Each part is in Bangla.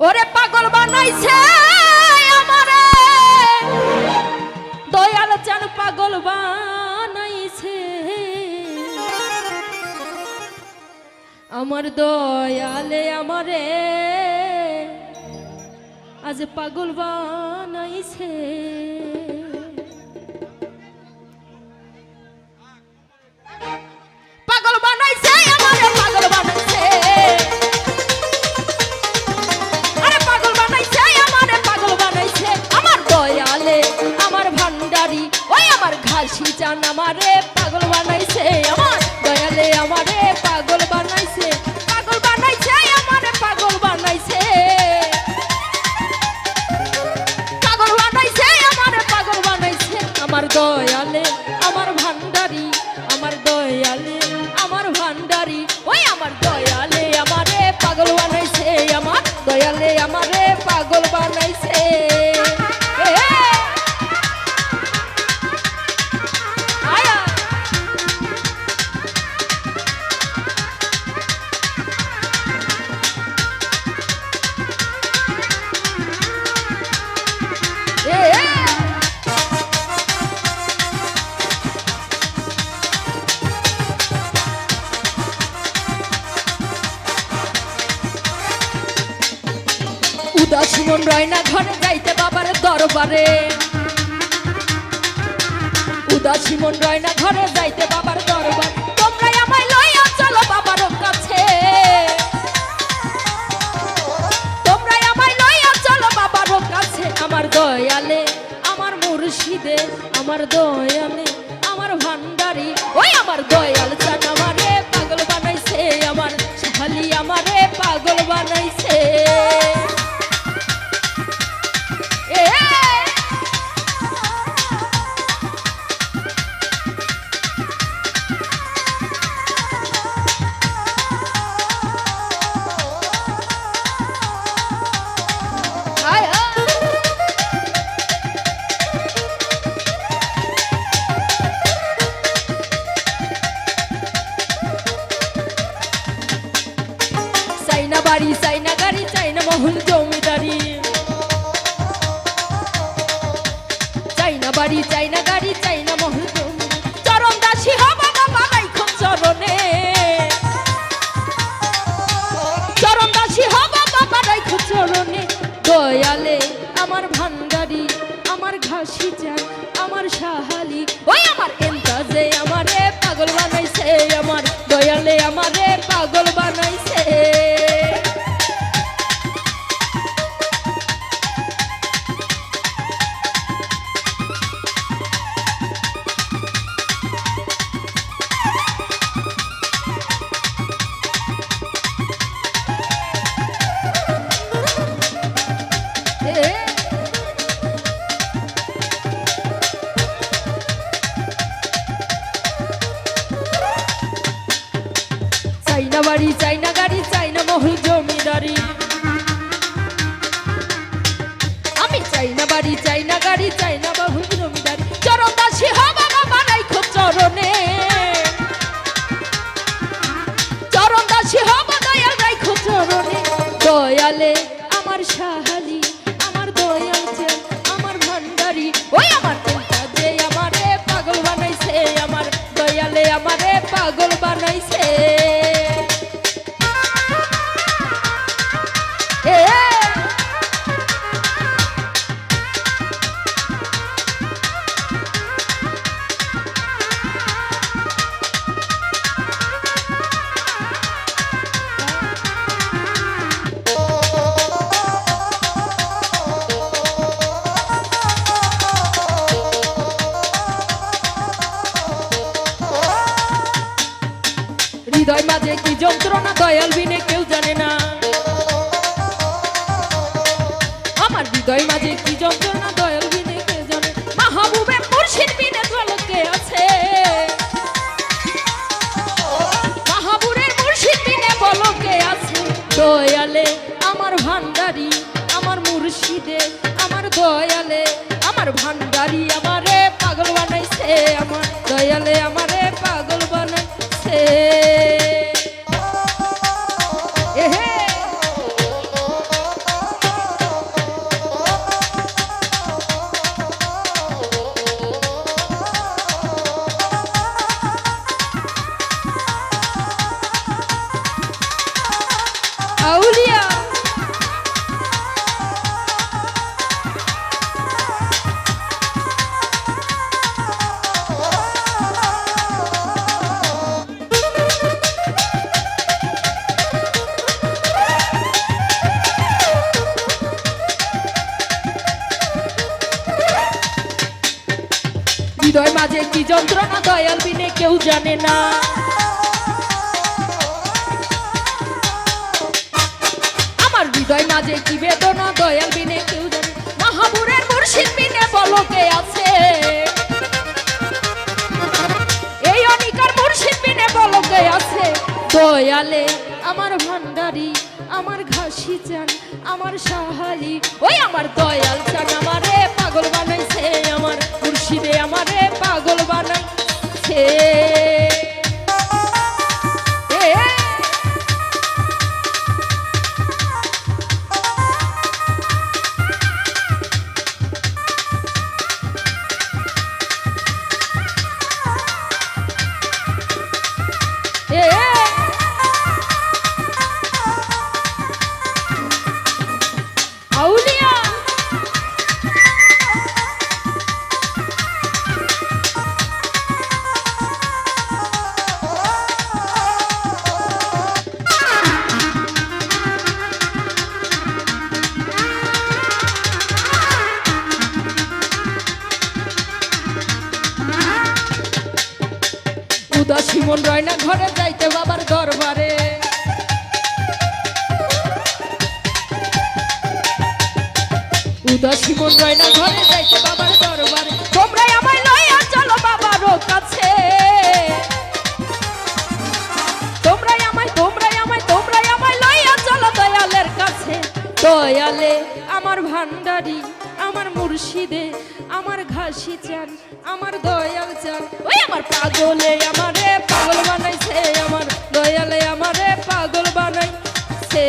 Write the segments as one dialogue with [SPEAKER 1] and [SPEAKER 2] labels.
[SPEAKER 1] ওরে পাগল বানাইছে আমারে। দয়াল চান পাগল বানাইছে। আমার দয়ালে আমারে আজ পাগল বানাইছে। ভান্ডারি ওই আমার ঘাসি চান আমারে পাগল বানাইছে। আমার দয়ালে আমারে পাগল বানাইছে। পাগল বানাইছে, আমারে পাগল বানাইছে। পাগল বানাইছে, আমারে পাগল বানাইছে। আমার দয়ালে, আমার ভান্ডারি উদাসী মন রয় না ঘরে যাইতে বাবার দরবারে। উদাসী মন রয় না ঘরে যাইতে বাবার দরবার। তোমরা বাবার কাছে। তোমরা বাবার আমার দয়ালে, আমার মুর্শিদে, আমার দয়ালে, আমার ভান্ডারি, ওই আমার দয়াল। চাইনা বাড়ি চাইনা গাড়ি চাইনা মহল চাইনা না গাড়ি চাই না মহল জমিদারি। আমি চাই না বাড়ি চাই না গাড়ি চাই না মহল জমিদারি। চরণ দাসী না বাবা খুব চরণে। চরণ দাসী হব দয়াল রাই খুব চরণে। দয়ালে আমার সাহালি হৃদয় মাঝে কি যন্ত্রণা? দয়াল বিনে কেউ জানে না। আমার হৃদয় মাঝে কি মাঝে কি যন্ত্রণা দয়াল বিনে কেউ জানে না। আমার হৃদয় মাঝে কি বেদনা দয়াল বিনে কেউ জানে মাহাবুরের মুর্শিদ বিনে বলো কে আছে। এই অনিকার মুর্শিদ বিনে বলো কে আছে। দয়ালে আমার ভান্ডারি, আমার ঘাসি চান, আমার সাহালি, ওই আমার দয়াল মন রয় না, ঘরে যাইতে বাবার দরবারে। উদাসী মন রয় না, ঘরে যাইতে বাবার দরবারে। তোমরাই আমায় লইয়া চলো বাবার কাছে। তোমরাই আমায় তোমরাই আমায় তোমরাই আমায় লইয়া চলো দয়ালের কাছে। দয়ালে আমার ভান্ডারি মুর্শিদে, আমার ঘাসি চান, আমার দয়াল চান। ওই আমার পাগলে আমারে পাগল বানাইছে, আমার দয়ালে আমারে পাগল বানাইছে।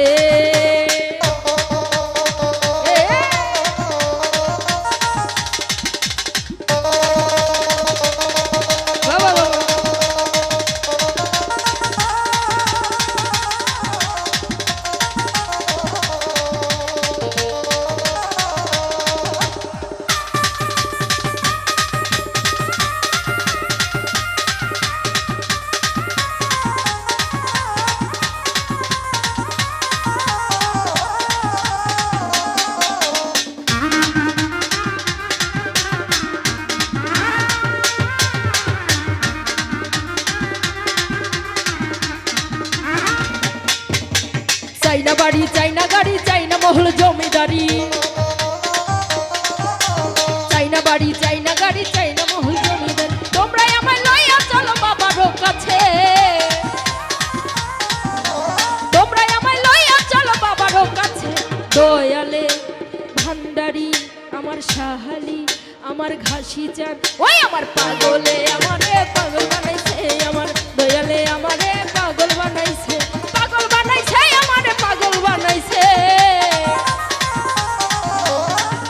[SPEAKER 1] ওই আমার পাগলে আমারে পাগল বানাইছে, আমার দয়ালে আমারে পাগল বানাইছে পাগল বানাইছে, আমারে পাগল বানাইছে।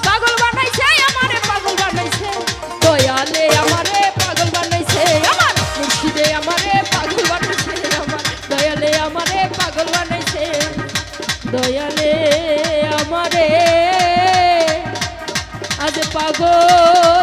[SPEAKER 1] পাগল বানাইছে, আমারে পাগল বানাইছে, দয়ালে আমারে পাগল বানাইছে, আমার মুর্শিদে আমারে পাগল বানাইছে, আমার দয়ালে আমারে পাগল বানাইছে, দয়ালে আমারে আজ পাগল